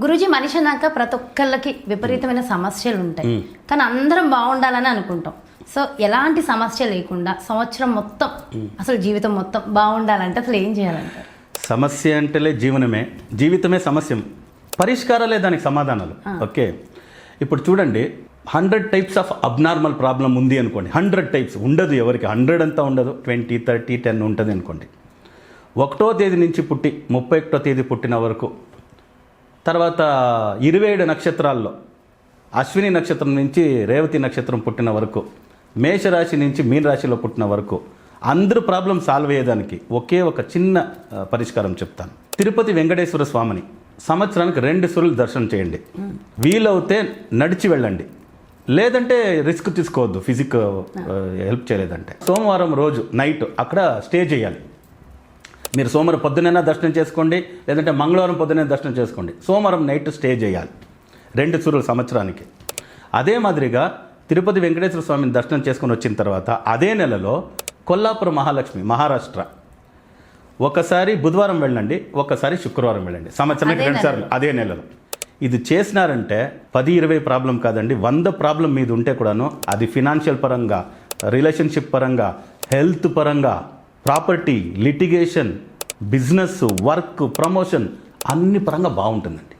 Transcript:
గురూజీ మనిషి అన్నాక ప్రతి ఒక్కళ్ళకి విపరీతమైన సమస్యలు ఉంటాయి కానీ అందరం బాగుండాలని అనుకుంటాం. సో ఎలాంటి సమస్య లేకుండా సంవత్సరం మొత్తం అసలు జీవితం మొత్తం బాగుండాలంటే అసలు ఏం చేయాలంటారు? సమస్య అంటేలే జీవనమే. జీవితమే సమస్య. పరిష్కారాలే దానికి సమాధానాలు. ఓకే. ఇప్పుడు చూడండి hundred types of abnormal problem ఉంది అనుకోండి. హండ్రెడ్ టైప్స్ ఉండదు ఎవరికి. హండ్రెడ్ అంతా ఉండదు. ట్వంటీ థర్టీ టెన్ ఉంటుంది అనుకోండి. ఒకటో తేదీ నుంచి పుట్టి ముప్పై ఒకటో తేదీ పుట్టిన వరకు తర్వాత ఇరవై ఏడు నక్షత్రాల్లో అశ్విని నక్షత్రం నుంచి రేవతి నక్షత్రం పుట్టిన వరకు మేషరాశి నుంచి మీన రాశిలో పుట్టిన వరకు అందరూ ప్రాబ్లం సాల్వ్ అయ్యేదానికి ఒకే ఒక చిన్న పరిష్కారం చెప్తాను. తిరుపతి వెంకటేశ్వర స్వామిని సంవత్సరానికి రెండు సురులు దర్శనం చేయండి. వీలవుతే నడిచి వెళ్ళండి. లేదంటే రిస్క్ తీసుకోవద్దు ఫిజిక్ హెల్ప్ చేయలేదంటే. సోమవారం రోజు నైట్ అక్కడ స్టే చేయాలి. మీరు సోమవారం పొద్దునైనా దర్శనం చేసుకోండి లేదంటే మంగళవారం పొద్దునే దర్శనం చేసుకోండి. సోమవారం నైట్ స్టే చేయాలి రెండు సురులు సంవత్సరానికి. అదే మాదిరిగా తిరుపతి వెంకటేశ్వర స్వామిని దర్శనం చేసుకొని వచ్చిన తర్వాత అదే నెలలో కొల్లాపురం మహాలక్ష్మి మహారాష్ట్ర. ఒకసారి బుధవారం వెళ్ళండి ఒకసారి శుక్రవారం వెళ్ళండి. సంవత్సరానికి రెండు సార్లు అదే నెలలో. ఇది చేసినారంటే పది ఇరవై ప్రాబ్లం కాదండి వంద ప్రాబ్లం మీద ఉంటే కూడాను అది ఫినాన్షియల్ పరంగా రిలేషన్షిప్ పరంగా హెల్త్ పరంగా property litigation business work promotion అన్ని పరంగా బాగుంటుందండి.